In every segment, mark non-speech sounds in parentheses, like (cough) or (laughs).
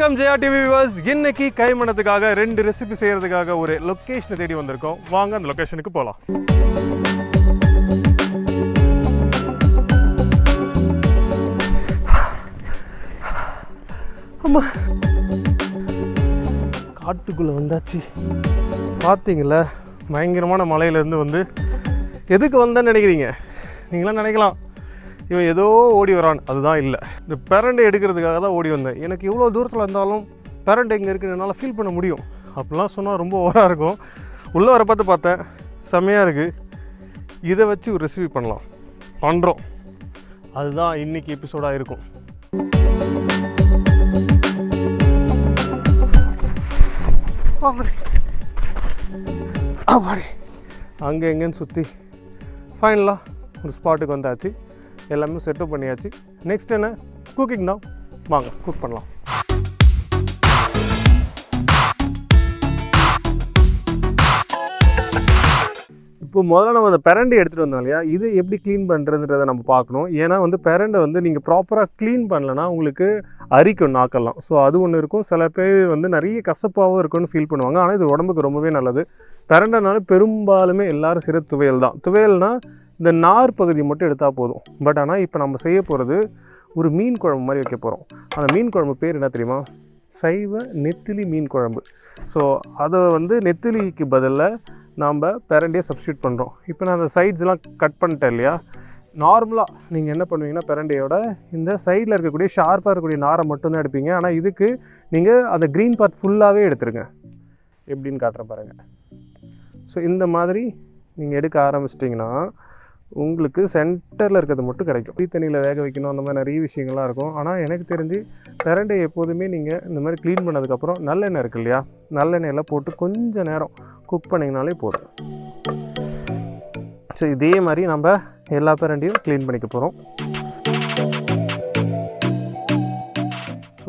வணக்கம் Jaya TV viewers இன்னைக்கு கைமணத்துக்காக ரெண்டு ரெசிபி செய்யறதுக்காக ஒரு லொக்கேஷனை தேடி வந்திருக்கோம். வாங்க அந்த லொக்கேஷனுக்கு போகலாம் அம்மா. காட்டுக்குள்ளே வந்தாச்சு. பார்த்தீங்களா பயங்கரமான மலையிலேருந்து வந்து எதுக்கு வந்தேன்னு நினைக்கிறீங்க? நீங்களாம் நினைக்கலாம். இவன் ஏதோ ஓடி வரான். அதுதான் இல்லை. இந்த பேரண்டை எடுக்கிறதுக்காக தான் ஓடி வந்தேன். எனக்கு இவ்வளோ தூரத்தில் இருந்தாலும் பெரண்டை இங்கே இருக்குன்னு என்னால் ஃபீல் பண்ண முடியும். அப்படிலாம் சொன்னால் ரொம்ப ஓவராக இருக்கும். உள்ளே வர பார்த்து பார்த்தேன். செம்மையாக இருக்குது இதை வச்சு ஒரு ரெசிபி பண்ணலாம். பண்ணுறோம் அதுதான் இன்னைக்கு எபிசோடாக இருக்கும். அங்கே எங்கேன்னு சுற்றி ஃபைனலாக ஒரு ஸ்பாட்டுக்கு வந்தாச்சு. எல்லாமே செட்டப் பண்ணியாச்சு. நெக்ஸ்ட் என்ன? குக்கிங் தான். வாங்க குக் பண்ணலாம். இப்போ முதல்ல நம்ம அந்த பெரண்டை எடுத்துகிட்டு வந்தோம் இல்லையா? இது எப்படி க்ளீன் பண்ணுறதுன்றதை நம்ம பார்க்கணும். ஏன்னா வந்து பெரண்டை வந்து நீங்கள் ப்ராப்பராக க்ளீன் பண்ணலன்னா உங்களுக்கு அரிக்கும் நாக்கெல்லாம். ஸோ அது ஒன்று இருக்கும். சில பேர் வந்து நிறைய கசப்பாகவும் இருக்கும்னு ஃபீல் பண்ணுவாங்க. ஆனால் இது உடம்புக்கு ரொம்பவே நல்லது. பெரண்டைனால பெரும்பாலுமே எல்லாரும் சிறு துவையல் தான். துவையல்னால் இந்த நார் பகுதி மட்டும் எடுத்தால் போதும். பட் ஆனால் இப்போ நம்ம செய்ய போகிறது ஒரு மீன் குழம்பு மாதிரி வைக்க போகிறோம் அந்த மீன் குழம்பு பேர் என்ன தெரியுமா? சைவ நெத்திலி மீன் குழம்பு. ஸோ அதை வந்து நெத்திலிக்கு பதிலாக நாம் பெரண்டியை சப்ஸ்டியூட் பண்ணுறோம் இப்போ நான் அந்த சைட்ஸ்லாம் கட் பண்ணிட்டேன் இல்லையா? நார்மலாக நீங்கள் என்ன பண்ணுவீங்கன்னா பெரண்டையோட இந்த சைடில் இருக்கக்கூடிய ஷார்ப்பாக இருக்கக்கூடிய நாரை மட்டும்தான் எடுப்பீங்க. ஆனால் இதுக்கு நீங்கள் அந்த க்ரீன் பார்ட் ஃபுல்லாகவே எடுத்துருங்க. எப்படின்னு காட்டுறேன் பாருங்கள் ஸோ இந்த மாதிரி நீங்கள் எடுக்க ஆரம்பிச்சிட்டிங்கன்னா உங்களுக்கு சென்டரில் இருக்கிறது மட்டும் கிடைக்கும். புளி தண்ணியில் வேக வைக்கணும் அந்த மாதிரி நிறைய விஷயங்கள்லாம் இருக்கும். ஆனால் எனக்கு தெரிஞ்சு பிரண்டை எப்போதுமே நீங்கள் இந்த மாதிரி க்ளீன் பண்ணதுக்கப்புறம் நல்லெண்ணெய் இருக்கு இல்லையா? நல்லெண்ணெயெல்லாம் போட்டு கொஞ்சம் நேரம் குக் பண்ணிங்கனாலே போதும். ஸோ இதே மாதிரி நம்ம எல்லா பிரண்டையும் க்ளீன் பண்ணிக்க போகிறோம்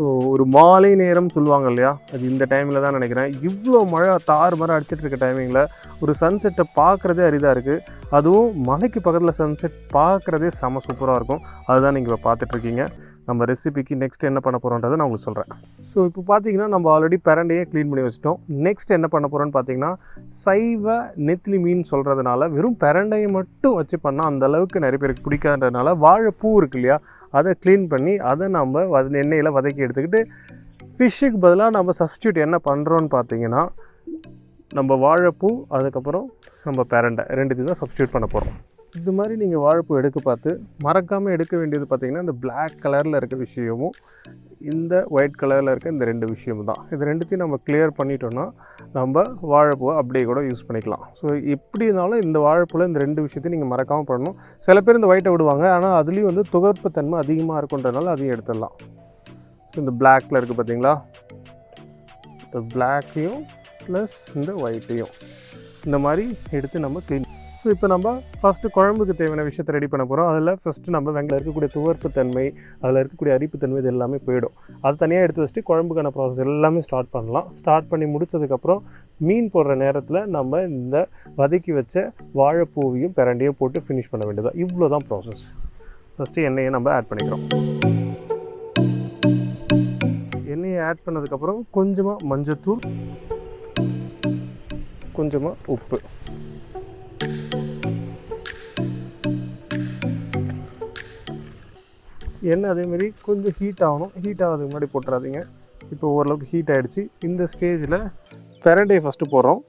ஸோ ஒரு மாலை நேரம் சொல்லுவாங்க இல்லையா? அது இந்த டைமில் தான் நினைக்கிறேன். இவ்வளோ மழை தாறு மரம் அடிச்சிட்டு இருக்க டைமிங்கில் ஒரு சன்செட்டை பார்க்குறதே அரிதாக இருக்குது அதுவும் மலைக்கு பக்கத்தில் சன்செட் பார்க்குறதே செம சூப்பராக இருக்கும். அதுதான் நீங்கள் இப்போ பார்த்துட்ருக்கீங்க நம்ம ரெசிபிக்கு நெக்ஸ்ட் என்ன பண்ண போகிறோன்றதை நான் உங்களுக்கு சொல்கிறேன் ஸோ இப்போ பார்த்தீங்கன்னா நம்ம ஆல்ரெடி பிரண்டையே க்ளீன் பண்ணி வச்சிட்டோம். நெக்ஸ்ட் என்ன பண்ண போகிறோன்னு பார்த்தீங்கன்னா சைவ நெத்திலி மீன் சொல்கிறதுனால வெறும் பிரண்டையை மட்டும் வச்சு பண்ணால் அந்த அளவுக்கு நிறைய பேருக்கு பிடிக்காததுனால வாழைப்பூ இருக்கு இல்லையா? அதை க்ளீன் பண்ணி அதை நம்ம வத எண்ணெயில் வதக்கி எடுத்துக்கிட்டு ஃபிஷ்ஷுக்கு பதிலாக நம்ம சப்ஸ்டியூட் என்ன பண்ணுறோன்னு பார்த்தீங்கன்னா நம்ம வாழைப்பூ அதுக்கப்புறம் நம்ம பேரண்டை. ரெண்டுத்தையும் தான் சப்ஸ்டியூட் பண்ண போகிறோம் இது மாதிரி நீங்கள் வாழைப்பூ எடுக்க பார்த்து மறக்காமல் எடுக்க வேண்டியது பார்த்திங்கன்னா இந்த பிளாக் கலரில் இருக்க விஷயமும் இந்த ஒயிட் கலரில் இருக்க இந்த ரெண்டு விஷயமும் தான். இது ரெண்டுத்தையும் நம்ம கிளியர் பண்ணிட்டோம்னா நம்ம வாழைப்பூவை அப்படியே கூட யூஸ் பண்ணிக்கலாம். ஸோ எப்படி இருந்தாலும் இந்த வாழைப்பூவில் இந்த ரெண்டு விஷயத்தையும் நீங்கள் மறக்காமல் பண்ணணும். சில பேர் இந்த ஒயிட்டை விடுவாங்க. ஆனால் அதுலேயும் வந்து துகர்ப்பு தன்மை அதிகமாக இருக்குன்றதுனால அதையும் எடுத்துடலாம். ஸோ இந்த பிளாக்ல இருக்குது பார்த்தீங்களா? இந்த பிளாக்கையும் ப்ளஸ் இந்த ஒயிட்டையும் இந்த மாதிரி எடுத்து நம்ம க்ளீன் ஸோ இப்போ நம்ம ஃபஸ்ட்டு குழம்புக்கு தேவையான விஷயத்தை ரெடி பண்ண போகிறோம் அதில் ஃபஸ்ட்டு நம்ம வெங்காயம் இருக்கக்கூடிய துவர்ப்பு தன்மை அதில் இருக்கக்கூடிய அரிப்பு தன்மை இது எல்லாமே போயிடும். அது தனியாக எடுத்து வச்சுட்டு குழம்புக்கான ப்ராசஸ் எல்லாமே ஸ்டார்ட் பண்ணலாம். ஸ்டார்ட் பண்ணி முடிச்சதுக்கப்புறம் மீன் போடுற நேரத்தில் நம்ம இந்த வதக்கி வச்ச வாழைப்பூவையும் பிரண்டையும் போட்டு ஃபினிஷ் பண்ண வேண்டியதாக இவ்வளோ தான் ப்ராசஸ் ஃபஸ்ட்டு எண்ணெயை நம்ம ஆட் பண்ணிக்கிறோம். எண்ணெயை ஆட் பண்ணதுக்கப்புறம் கொஞ்சமாக மஞ்சத்தூள் கொஞ்சமாக உப்பு. எண்ணெய் அதேமாரி கொஞ்சம் ஹீட் ஆகணும். ஹீட் ஆகிறதுக்கு முன்னாடி போட்டுறாதீங்க. இப்போ ஓரளவுக்கு ஹீட் ஆகிடுச்சு இந்த ஸ்டேஜில் பெரண்டை ஃபஸ்ட்டு போடுறோம்.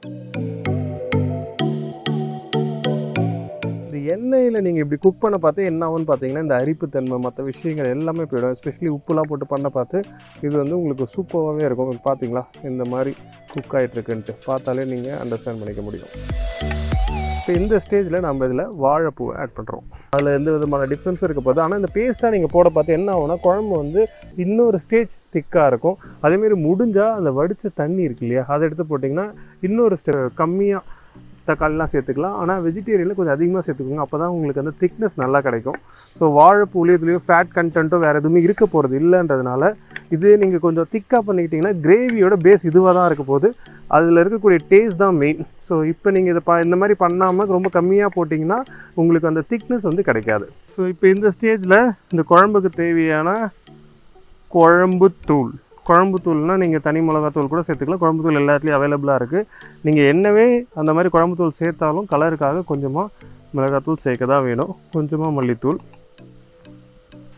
இந்த எண்ணெயில் நீங்கள் இப்படி குக் பண்ண பார்த்து என்ன ஆகும்னு பார்த்தீங்கன்னா இந்த அரிப்புத்தன்மை மற்ற விஷயங்கள் எல்லாமே போயிடும். எஸ்பெஷலி உப்புலாம் போட்டு பண்ண பார்த்து இது வந்து உங்களுக்கு சூப்பராகவே இருக்கும். பார்த்தீங்களா? இந்த மாதிரி குக் ஆகிட்டுருக்குன்ட்டு பார்த்தாலே நீங்கள் அண்டர்ஸ்டாண்ட் பண்ணிக்க முடியும். இப்போ இந்த ஸ்டேஜில் நம்ம இதில் வாழைப்பூவை ஆட் பண்ணுறோம் அதில் எந்த விதமான டிஃப்ரென்ஸும் இருக்க போகுது. ஆனால் இந்த பேஸ்ட்டாக நீங்கள் போட பார்த்து என்ன ஆகும்னா குழம்பு வந்து இன்னொரு ஸ்டேஜ் திக்காக இருக்கும். அதேமாரி முடிஞ்சால் அந்த வடித்த தண்ணி இருக்கு இல்லையா அதை எடுத்து போட்டிங்கன்னா இன்னொரு ஸ்டே கம்மியாக தக்காளிலாம் சேர்த்துக்கலாம். ஆனால் வெஜிடேரியனில் கொஞ்சம் அதிகமாக சேர்த்துக்கோங்க. அப்போ தான் உங்களுக்கு அந்த திக்னஸ் நல்லா கிடைக்கும். ஸோ வாழைப்பூலையும் இதுலேயும் ஃபேட் கண்டென்ட்டோ வேறு எதுவுமே இருக்க போகிறது இல்லைன்றதுனால இது நீங்கள் கொஞ்சம் திக்காக பண்ணிக்கிட்டிங்கன்னா கிரேவியோட பேஸ் இதுவாக தான் இருக்க போகுது. அதில் இருக்கக்கூடிய டேஸ்ட் தான் மெயின் ஸோ இப்போ நீங்கள் இதை ப இந்த மாதிரி பண்ணாமல் ரொம்ப கம்மியாக போட்டிங்கன்னா உங்களுக்கு அந்த திக்னஸ் வந்து கிடைக்காது. ஸோ இப்போ இந்த ஸ்டேஜில் இந்த குழம்புக்கு தேவையான குழம்பு தூள் குழம்பு தூள்னால் நீங்கள் தனி மிளகாத்தூள் கூட சேர்த்துக்கலாம். குழம்பு தூள் எல்லாத்துலேயும் அவைலபிளாக இருக்குது நீங்கள் என்னவே அந்த மாதிரி குழம்பு தூள் சேர்த்தாலும் கலருக்காக கொஞ்சமாக மிளகாத்தூள் சேர்க்க தான் வேணும். கொஞ்சமாக மல்லித்தூள்.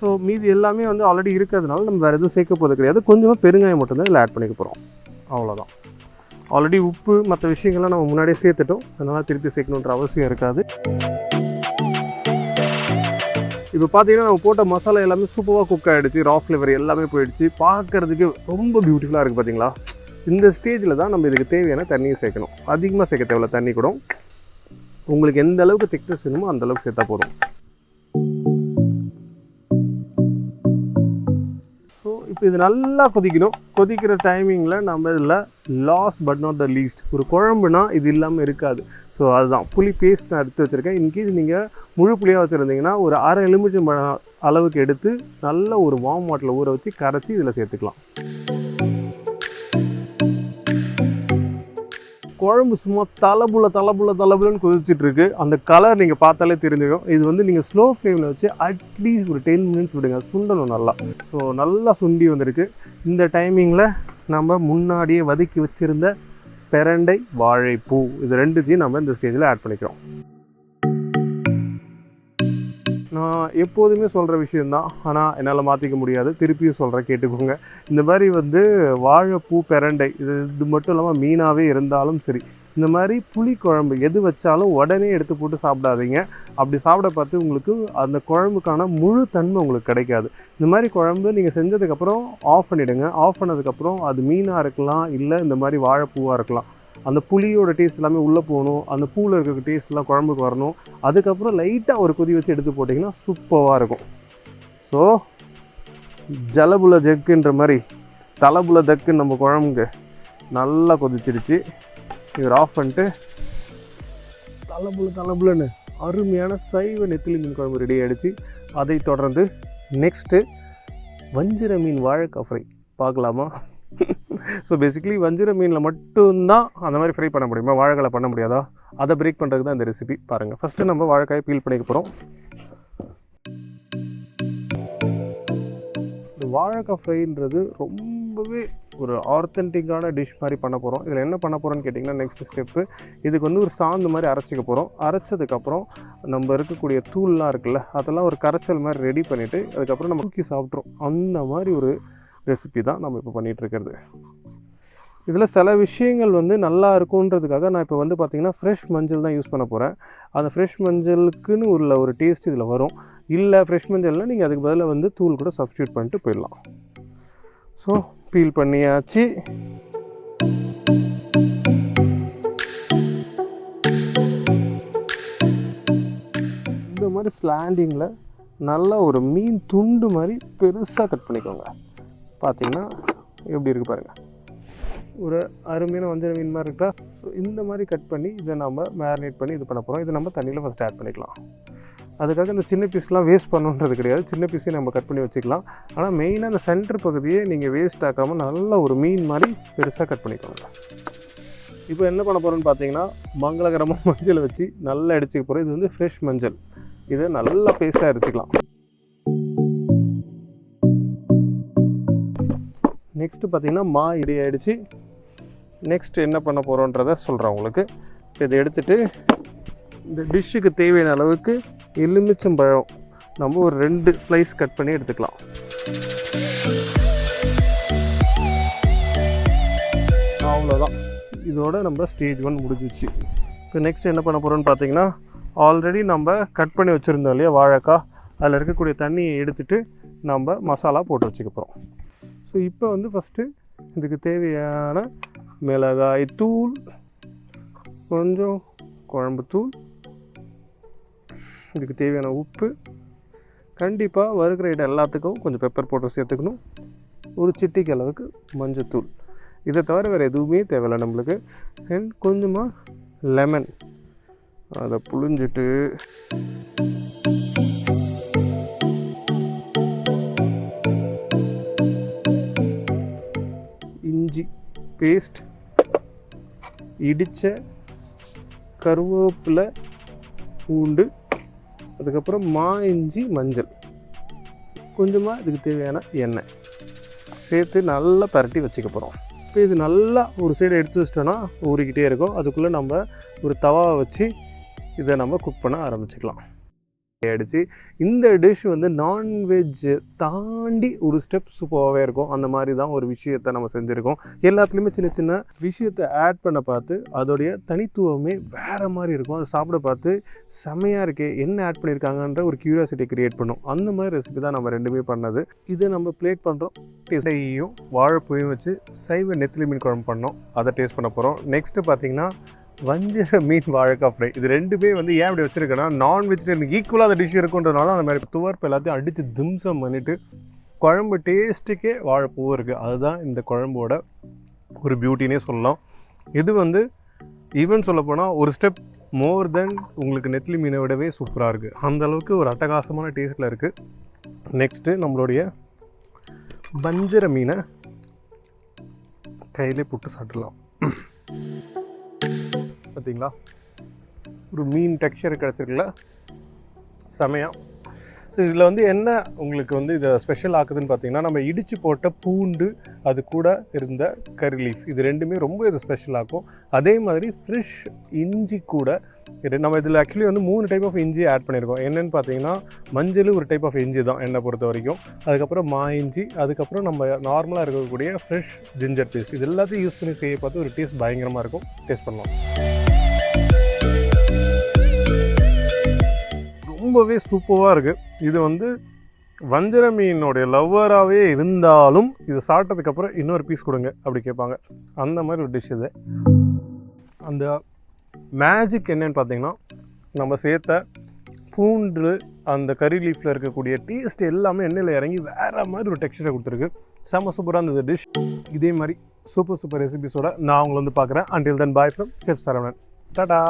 ஸோ மீதி எல்லாமே வந்து ஆல்ரெடி இருக்கிறதுனால நம்ம வேறு எதுவும் சேர்க்க போகிறது கிடையாது. கொஞ்சமாக பெருங்காயம் மட்டும்தான் இதில் ஆட் பண்ணிக்க போகிறோம் அவ்வளோதான் ஆல்ரெடி உப்பு மற்ற விஷயங்கள்லாம் நம்ம முன்னாடியே சேர்த்துட்டோம். அதனால் திருப்பி சேர்க்கணுன்ற அவசியம் இருக்காது. இப்போ பார்த்தீங்கன்னா நம்ம போட்ட மசாலா எல்லாமே சூப்பராக குக் ஆகிடுச்சு ரா ஃப்ளேவர் எல்லாமே போயிடுச்சு. பார்க்குறதுக்கு ரொம்ப பியூட்டிஃபுல்லாக இருக்குது பார்த்தீங்களா இந்த ஸ்டேஜில் தான் நம்ம இதுக்கு தேவையான தண்ணியை சேர்க்கணும். அதிகமாக சேர்க்க தேவையில்ல தண்ணி கூட. உங்களுக்கு எந்த அளவுக்கு திக்னஸ் வேணுமோ அந்த அளவுக்கு சேர்த்தா போதும். ஸோ இப்போ இது நல்லா கொதிக்கணும். கொதிக்கிற டைமிங்கில் நம்ம இதில் last but not the least ஒரு குழம்புனா இது இல்லாமல் இருக்காது. ஸோ அதுதான். புளி பேஸ்ட் நான் எடுத்து வச்சுருக்கேன். இன்கேஸ் நீங்கள் முழு புளியாக வச்சுருந்தீங்கன்னா ஒரு அரை எலுமிச்சம் பழம் அளவுக்கு எடுத்து நல்ல ஒரு வார்ம் வாட்டரில் ஊற வச்சு கரைச்சி இதில் சேர்த்துக்கலாம். குழம்பு சும்மா தலபுல தலைபுள்ள தலபுலன்னு கொதிச்சிட்டு இருக்கு அந்த கலர் நீங்கள் பார்த்தாலே தெரிஞ்சிடும் இது வந்து நீங்கள் ஸ்லோ ஃப்ளேமில் வச்சு அட்லீஸ்ட் ஒரு டென் மினிட்ஸ் விடுங்க. சுண்டணும் நல்லா. ஸோ நல்லா சுண்டி வந்திருக்கு. இந்த டைமிங்கில் நம்ம முன்னாடியே வதக்கி வச்சுருந்த பெரண்டை வாழைப்பூ இது ரெண்டுத்தையும் நம்ம இந்த ஸ்டேஜில் ஆட் பண்ணிக்கிறோம். நான் எப்போதுமே சொல்கிற விஷயந்தான் ஆனால் என்னால் மாற்றிக்க முடியாது. திருப்பியும் சொல்கிறேன் கேட்டுக்கோங்க. இந்த மாதிரி வந்து வாழைப்பூ பெரண்டை இது இது மட்டும் இல்லாமல் மீனாகவே இருந்தாலும் சரி இந்த மாதிரி புளி குழம்பு எது வச்சாலும் உடனே எடுத்து போட்டு சாப்பிடாதீங்க. அப்படி சாப்பிட பார்த்து உங்களுக்கு அந்த குழம்புக்கான முழு தன்மை உங்களுக்கு கிடைக்காது. இந்த மாதிரி குழம்பு நீங்கள் செஞ்சதுக்கப்புறம் ஆஃப் பண்ணிவிடுங்க ஆஃப் பண்ணதுக்கப்புறம் அது மீனாக இருக்கலாம் இல்லை இந்த மாதிரி வாழைப்பூவாக இருக்கலாம். அந்த புளியோட டேஸ்ட் எல்லாமே உள்ளே போகணும். அந்த பூவில் இருக்கிற டேஸ்ட்லாம் குழம்புக்கு வரணும். அதுக்கப்புறம் லைட்டாக ஒரு கொதி வச்சு எடுத்து போட்டிங்கன்னா சூப்பராக இருக்கும். ஸோ ஜலபுல ஜக்குன்ற மாதிரி தலபுல தக்குன்னு நம்ம குழம்புக்கு நல்லா கொதிச்சிடுச்சு இவர் ஆஃப் பண்ணிட்டு தலபுல தலபுலன்னு அருமையான சைவ நெத்திலி மீன் குழம்பு ரெடி ஆகிடுச்சு அதை தொடர்ந்து நெக்ஸ்ட்டு வஞ்சிர மீன் வாழைக்காய் ஃப்ரை பார்க்கலாமா? (laughs) ஸோ பேசிக்கலி வஞ்சிர மீனில் மட்டும்தான் அந்த மாதிரி ஃப்ரை பண்ண முடியுமா? வாழைக்காய் பண்ண முடியாதா? அதை பிரேக் பண்ணுறதுக்கு தான் இந்த ரெசிபி பாருங்கள் ஃபஸ்ட்டு நம்ம வாழைக்காயை பீல் பண்ணிக்க போகிறோம் இந்த வாழைக்காய் ஃப்ரைன்றது ரொம்பவே ஒரு ஆர்த்தன்டிக்கான டிஷ் மாதிரி பண்ண போகிறோம் இதில் என்ன பண்ண போகிறோம்னு கேட்டிங்கன்னா நெக்ஸ்ட் ஸ்டெப்பு இதுக்கு வந்து ஒரு சாந்து மாதிரி அரைச்சிக்க போகிறோம் அரைச்சதுக்கப்புறம் நம்ம இருக்கக்கூடிய தூள்லாம் இருக்குல்ல அதெல்லாம் ஒரு கரைச்சல் மாதிரி ரெடி பண்ணிவிட்டு அதுக்கப்புறம் நம்ம தூக்கி சாப்பிட்றோம் அந்த மாதிரி ஒரு ரெசிபி தான் நம்ம இப்போ பண்ணிகிட்டு இருக்கிறது. இதில் சில விஷயங்கள் வந்து நல்லா இருக்குன்றதுக்காக நான் இப்போ வந்து பார்த்திங்கன்னா ஃப்ரெஷ் மஞ்சள் தான் யூஸ் பண்ண போகிறேன் அந்த ஃப்ரெஷ் மஞ்சளுக்குன்னு உள்ள ஒரு டேஸ்ட் இதில் வரும். இல்லை ஃப்ரெஷ் மஞ்சள்னால் நீங்கள் அதுக்கு பதிலாக வந்து தூள் கூட சப்ஸ்டியூட் பண்ணிட்டு போயிடலாம். ஸோ பீல் பண்ணியாச்சு. இந்த மாதிரி ஸ்லாண்டிங்கில் நல்லா ஒரு மீன் துண்டு மாதிரி பெருசாக கட் பண்ணிக்கோங்க. பார்த்தீங்கன்னா எப்படி இருக்குது பாருங்கள் ஒரு அருமையான வஞ்சர மீன் மாதிரி இருக்கா? ஸோ இந்த மாதிரி கட் பண்ணி இதை நம்ம மேரினேட் பண்ணி இது பண்ண போகிறோம் இதை நம்ம தண்ணியில் ஃபஸ்ட் ஆட் பண்ணிக்கலாம். அதுக்காக இந்த சின்ன பீஸ்லாம் வேஸ்ட் பண்ணுன்றது கிடையாது. சின்ன பீஸையும் நம்ம கட் பண்ணி வச்சுக்கலாம். ஆனால் மெயினாக அந்த சென்டர் பகுதியை நீங்கள் வேஸ்ட் ஆக்காமல் நல்ல ஒரு மீன் மாதிரி பெருசாக கட் பண்ணிக்கோங்க. இப்போ என்ன பண்ண போகிறோன்னு பார்த்தீங்கன்னா மங்களகரமாக (laughs) மஞ்சள் வச்சு நல்லா அடிச்சுக்க போகிறோம் இது வந்து ஃப்ரெஷ் மஞ்சள். இதை நல்லா பேஸ்ட்டாக அரைச்சிக்கலாம் நெக்ஸ்ட்டு பார்த்தீங்கன்னா மா இடி ஆகிடுச்சு நெக்ஸ்ட் என்ன பண்ண போகிறோன்றத சொல்கிறேன் உங்களுக்கு. இதை எடுத்துகிட்டு இந்த டிஷ்ஷுக்கு தேவையான அளவுக்கு எலுமிச்சம்பழம் நம்ம ஒரு ரெண்டு ஸ்லைஸ் கட் பண்ணி எடுத்துக்கலாம். அவ்வளோதான் இதோட நம்ம ஸ்டேஜ் ஒன் முடிஞ்சிச்சு. இப்போ நெக்ஸ்ட் என்ன பண்ண போகிறோம்னு பார்த்தீங்கன்னா ஆல்ரெடி நம்ம கட் பண்ணி வச்சுருந்தோம் இல்லையா வாழைக்காய். அதில் இருக்கக்கூடிய தண்ணியை எடுத்துட்டு நம்ம மசாலா போட்டு வச்சுக்க போகிறோம் ஸோ இப்போ வந்து ஃபஸ்ட்டு இதுக்கு தேவையான மிளகாய் தூள் கொஞ்சம் குழம்பு தூள் இதுக்கு தேவையான உப்பு. கண்டிப்பாக வறுக்கிற இடம் எல்லாத்துக்கும் கொஞ்சம் பெப்பர் போட்டு சேர்த்துக்கணும். ஒரு சிட்டிக்கு அளவுக்கு மஞ்சத்தூள். இதை தவிர வேறு எதுவுமே தேவையில்லை நம்மளுக்கு. அண்ட் கொஞ்சமாக லெமன் அதை புழிஞ்சிட்டு இஞ்சி பேஸ்ட் இடித்த கருவேப்பிலை பூண்டு அதுக்கப்புறம் மா இஞ்சி மஞ்சள். கொஞ்சமாக இதுக்கு தேவையான எண்ணெய். சேர்த்து நல்லா பரட்டி வச்சுக்க போகிறோம் இப்போ இது நல்லா ஒரு சைடு எடுத்து வச்சிட்டோன்னா ஊறிக்கிட்டே இருக்கும். அதுக்குள்ளே நம்ம ஒரு தவாவை வச்சு இதை நம்ம குக் பண்ண ஆரம்பிச்சுக்கலாம். ஆயிடுச்சு. இந்த டிஷ் வந்து நான்வெஜ் தாண்டி ஒரு ஸ்டெப் சூப்பராகவே இருக்கும். அந்த மாதிரி தான் ஒரு விஷயத்தை நம்ம செஞ்சுருக்கோம். எல்லாத்துலேயுமே சின்ன சின்ன விஷயத்தை ஆட் பண்ண பார்த்து அதோடைய தனித்துவமே வேறு மாதிரி இருக்கும். அதை சாப்பிட பார்த்து செமையாக இருக்கே என்ன ஆட் பண்ணியிருக்காங்கன்ற ஒரு கியூரியாசிட்டி கிரியேட் பண்ணும். அந்த மாதிரி ரெசிபி தான் நம்ம ரெண்டுமே பண்ணது. இதை நம்ம பிளேட் பண்ணுறோம் டேஸ்டையும் வாழைப்பூயும் வச்சு சைவ நெத்திலி மீன் குழம்பு பண்ணோம். அதை டேஸ்ட் பண்ண போகிறோம் நெக்ஸ்ட்டு பார்த்தீங்கன்னா வஞ்சிர மீன் வாழைக்காய் ஃப்ரை. இது ரெண்டுமே வந்து ஏன் இப்படி வச்சுருக்கேன்னா நான் வெஜிடேரியன் ஈக்குவலாக அந்த டிஷ் இருக்குன்றனால அந்த மாதிரி துவர்ப்பு எல்லாத்தையும் அடித்து திம்சம் பண்ணிவிட்டு குழம்பு டேஸ்ட்டுக்கே வாழைப்பூ இருக்குது அதுதான் இந்த குழம்போட ஒரு பியூட்டினே சொல்லலாம். இது வந்து ஈவன் சொல்லப்போனால் ஒரு ஸ்டெப் மோர் தென் உங்களுக்கு நெத்திலி மீனை விடவே சூப்பராக இருக்குது அந்தளவுக்கு ஒரு அட்டகாசமான டேஸ்ட்டில் இருக்குது நெக்ஸ்ட்டு நம்மளுடைய வஞ்சர மீனை கையிலே புட்டு சாப்பிடலாம். பார்த்தீங்களா? ஒரு மீன் டெக்ஸ்சர் கிடச்சிருக்குல்ல? செமையாக ஸோ இதில் வந்து என்ன உங்களுக்கு வந்து இதை ஸ்பெஷல் ஆக்குதுன்னு பார்த்தீங்கன்னா நம்ம இடித்து போட்ட பூண்டு அது கூட இருந்த கறி லீஃப் இது ரெண்டுமே ரொம்ப இது ஸ்பெஷல் ஆக்கும். அதே மாதிரி ஃப்ரெஷ் இஞ்சி கூட இது நம்ம இதில் ஆக்சுவலி வந்து மூணு டைப் ஆஃப் இஞ்சி ஆட் பண்ணியிருக்கோம். என்னென்னு பார்த்தீங்கன்னா மஞ்சள் ஒரு டைப் ஆஃப் இஞ்சி தான் என்னை பொறுத்த வரைக்கும். அதுக்கப்புறம் மா இஞ்சி அதுக்கப்புறம் நம்ம நார்மலாக இருக்கக்கூடிய ஃப்ரெஷ் ஜிஞ்சர் பேஸ்ட் இது எல்லாத்தையும் யூஸ் பண்ணி செய்ய பார்த்து ஒரு டேஸ்ட் பயங்கரமாக இருக்கும். டேஸ்ட் பண்ணலாம். ரொம்பவே சூப்பராக இருக்குது இது வந்து வஞ்சர மீனுடைய லவ்வராகவே இருந்தாலும் இது சாப்பிட்டதுக்கப்புறம் இன்னொரு பீஸ் கொடுங்க அப்படி கேட்பாங்க. அந்த மாதிரி ஒரு டிஷ் இது. அந்த மேஜிக் என்னன்னு பார்த்தீங்கன்னா நம்ம சேர்த்த பூண்டு அந்த கறி லீஃப்பில் இருக்கக்கூடிய டேஸ்ட் எல்லாமே எண்ணெயில் இறங்கி வேறு மாதிரி ஒரு டெக்ஸ்டரை கொடுத்துருக்கு. செம்ம சூப்பராக இருந்தது டிஷ் இதே மாதிரி சூப்பர் சூப்பர் ரெசிபிஸோட நான் உங்களை வந்து பார்க்குறேன். Until then bye from chef Saravanan Tata